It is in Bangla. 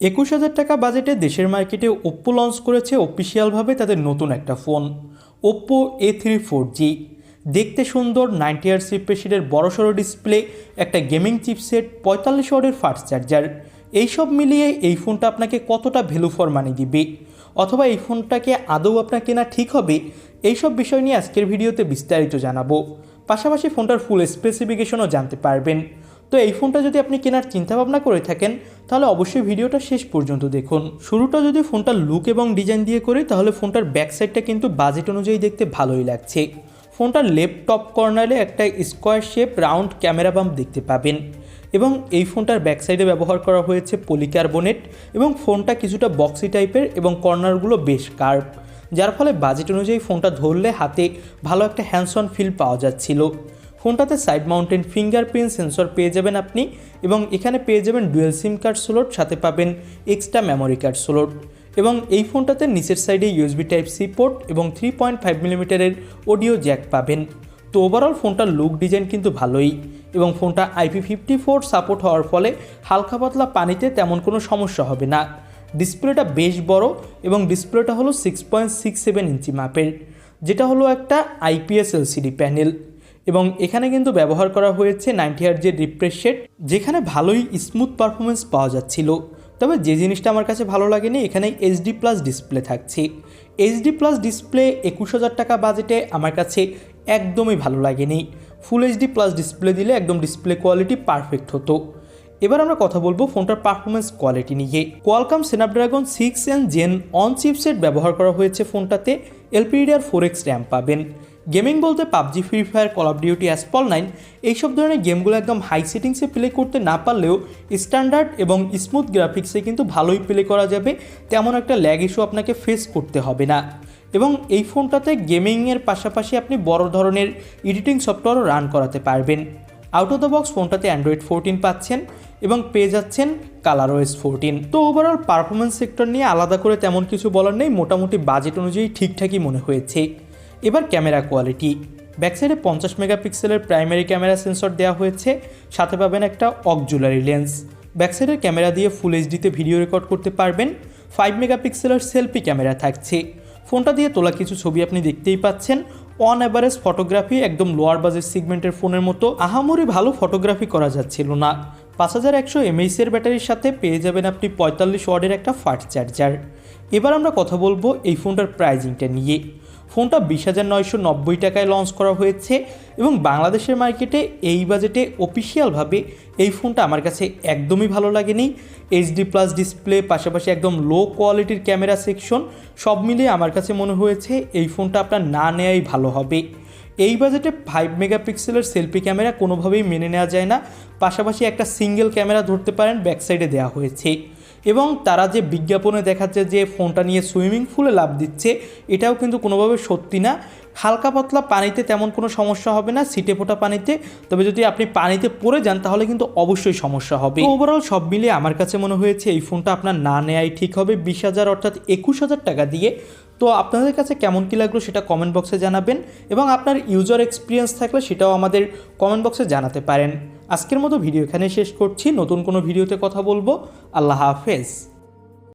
একুশ হাজার টাকা বাজেটে দেশের মার্কেটে ওপ্পো লঞ্চ করেছে অফিসিয়ালভাবে তাদের নতুন একটা phone Oppo A three four G দেখতে সুন্দর নাইনটি আর সিপ্রেশিডের বড়সড় ডিসপ্লে একটা গেমিং চিপসেট পঁয়তাল্লিশ ওয়ার্ডের ফাস্ট চার্জার এইসব মিলিয়ে এই ফোনটা আপনাকে কতটা ভ্যালু ফর মানি দিবে? অথবা এই ফোনটাকে আদৌ আপনার কেনা ঠিক হবে? এইসব বিষয় নিয়ে আজকের ভিডিওতে বিস্তারিত জানাব। পাশাপাশি ফোনটার ফুল স্পেসিফিকেশনও জানতে পারবেন। তো এই ফোনটা যদি আপনি কেনার চিন্তাভাবনা করে থাকেন, তাহলে অবশ্যই ভিডিওটা শেষ পর্যন্ত দেখুন। শুরুটা যদি ফোনটার লুক এবং ডিজাইন দিয়ে করি, তাহলে ফোনটার ব্যাক সাইডটা কিন্তু বাজেট অনুযায়ী দেখতে ভালোই লাগছে। ফোনটার লেফট টপ কর্নারে একটা square shape round camera bump দেখতে পাবেন। এবং এই ফোনটার ব্যাক সাইডে ব্যবহার করা হয়েছে পলিকার্বনেট এবং ফোনটা কিছুটা বক্সি টাইপের এবং কর্নারগুলো বেশ কার্ভ যার ফলে বাজেট অনুযায়ী ফোনটা ধরলে হাতে ভালো একটা হ্যান্ডস অন ফিল পাওয়া যাচ্ছিল। ফোনটাতে সাইড মাউন্টেন ফিঙ্গারপ্রিন্ট সেন্সর পেয়ে যাবেন আপনি এবং এখানে পেয়ে যাবেন ডুয়েল সিম কার্ড স্লোট, সাথে পাবেন এক্সট্রা মেমোরি কার্ড স্লোট এবং এই ফোনটাতে নিচের সাইডে ইউএসবি টাইপ সি পোর্ট এবং থ্রি পয়েন্ট ফাইভ মিলিমিটারের অডিও জ্যাক পাবেন। তো ওভারঅল ফোনটার লুক ডিজাইন কিন্তু ভালোই এবং ফোনটা আইপি ফিফটি ফোর সাপোর্ট হওয়ার ফলে হালকা পাতলা পানিতে তেমন কোনো সমস্যা হবে না। ডিসপ্লেটা বেশ বড় এবং ডিসপ্লেটা হলো six point six seven inch মাপের, যেটা হলো একটা আইপিএস এলসিডি প্যানেল এবং এখানে কিন্তু ব্যবহার করা হয়েছে নাইনটি হার্জের রিফ্রেশ সেট যেখানে ভালোই স্মুথ পারফরমেন্স পাওয়া যাচ্ছিল। তবে যে জিনিসটা আমার কাছে ভালো লাগেনি এখানে এইচডি প্লাস ডিসপ্লে থাকছে। এইচডি প্লাস ডিসপ্লে একুশ হাজার টাকা বাজেটে আমার কাছে একদমই ভালো লাগেনি। ফুল এইচডি প্লাস ডিসপ্লে দিলে একদম ডিসপ্লে কোয়ালিটি পারফেক্ট হতো। এবার আমরা কথা বলব ফোনটার পারফরমেন্স কোয়ালিটি নিয়ে। Qualcomm Snapdragon six and gen one chipset ব্যবহার করা হয়েছে ফোনটাতে এলপিডিআর ফোর এক্স র্যাম পাবেন। গেমিং বলতে PUBG, Free Fire Call of Duty Asphalt nine এইসব ধরনের গেমগুলো একদম হাই সেটিংসে প্লে করতে না পারলেও স্ট্যান্ডার্ড এবং স্মুথ গ্রাফিক্সে কিন্তু ভালোই প্লে করা যাবে। তেমন একটা ল্যাগ ইস্যু আপনাকে ফেস করতে হবে না। এবং এই ফোনটাতে গেমিংয়ের পাশাপাশি আপনি বড় ধরনের এডিটিং সফটওয়্যারও রান করাতে পারবেন। আউট অফ দ্য বক্স ফোনটাতে অ্যান্ড্রয়েড ফোরটিন পাচ্ছেন এবং পেয়ে যাচ্ছেন কালার ওয়েস ফোরটিন তো ওভারঅল পারফরমেন্স সেক্টর নিয়ে আলাদা করে তেমন কিছু বলার নেই। মোটামুটি বাজেট অনুযায়ী ঠিকঠাকই মনে হয়েছে। এবার ক্যামেরা কোয়ালিটি। ব্যাকসাইডে পঞ্চাশ মেগাপিক্সেলের প্রাইমারি ক্যামেরা সেন্সর দেওয়া হয়েছে, সাথে পাবেন একটা অকজুলারি লেন্স। ব্যাকসাইডের ক্যামেরা দিয়ে ফুল এইচডিতে ভিডিও রেকর্ড করতে পারবেন ফাইভ মেগাপিক্সেলের সেলফি ক্যামেরা থাকছে। ফোনটা দিয়ে তোলা কিছু ছবি আপনি দেখতেই পাচ্ছেন অন অ্যাভারেজ ফটোগ্রাফি একদম লোয়ার বাজেট সিগমেন্টের ফোনের মতো। আহামরি ভালো ফটোগ্রাফি করা যাচ্ছিল না। পাঁচ হাজার একশো এমএইচের ব্যাটারির সাথে পেয়ে যাবেন আপনি পঁয়তাল্লিশ ওয়ার্ডের একটা ফাস্ট চার্জার এবার আমরা কথা বলব এই ফোনটার প্রাইজিংটা নিয়ে। ফোনটা বিশ হাজার নয়শো নব্বই টাকায় লঞ্চ করা হয়েছে এবং বাংলাদেশের মার্কেটে এই বাজেটে অফিসিয়ালভাবে এই ফোনটা আমার কাছে একদমই ভালো লাগেনি। এইচডি প্লাস ডিসপ্লে পাশাপাশি একদম লো কোয়ালিটির ক্যামেরা সেকশন সব মিলিয়ে আমার কাছে মনে হয়েছে এই ফোনটা আপনার না নেওয়াই ভালো হবে। এই বাজেটে ফাইভ মেগাপিক্সেলের সেলফি ক্যামেরা কোনোভাবেই মেনে নেওয়া যায় না। পাশাপাশি একটা সিঙ্গেল ক্যামেরা ধরতে পারেন ব্যাক সাইডে দেওয়া হয়েছে। এবং তারা যে বিজ্ঞাপনে দেখাচ্ছে যে ফোনটা নিয়ে সুইমিং পুলে লাভ দিচ্ছে, এটাও কিন্তু কোনোভাবে সত্যি না। হালকা পাতলা পানিতে তেমন কোনো সমস্যা হবে না সিটে ফোটা পানিতে। তবে যদি আপনি পানিতে পড়ে যান, তাহলে কিন্তু অবশ্যই সমস্যা হবে। ওভারঅল সব মিলিয়ে আমার কাছে মনে হয়েছে, এই ফোনটা আপনার না নেওয়াই ঠিক হবে। বিশ হাজার অর্থাৎ একুশ হাজার টাকা দিয়ে। তো আপনাদের কাছে কেমন কী লাগল সেটা কমেন্ট বক্সে জানাবেন এবং আপনার ইউজার এক্সপিরিয়েন্স থাকলে সেটাও আমাদের কমেন্ট বক্সে জানাতে পারেন। আজকের মতো ভিডিও এখানে শেষ করছি। নতুন কোনো ভিডিওতে কথা বলব। আল্লাহ হাফেজ।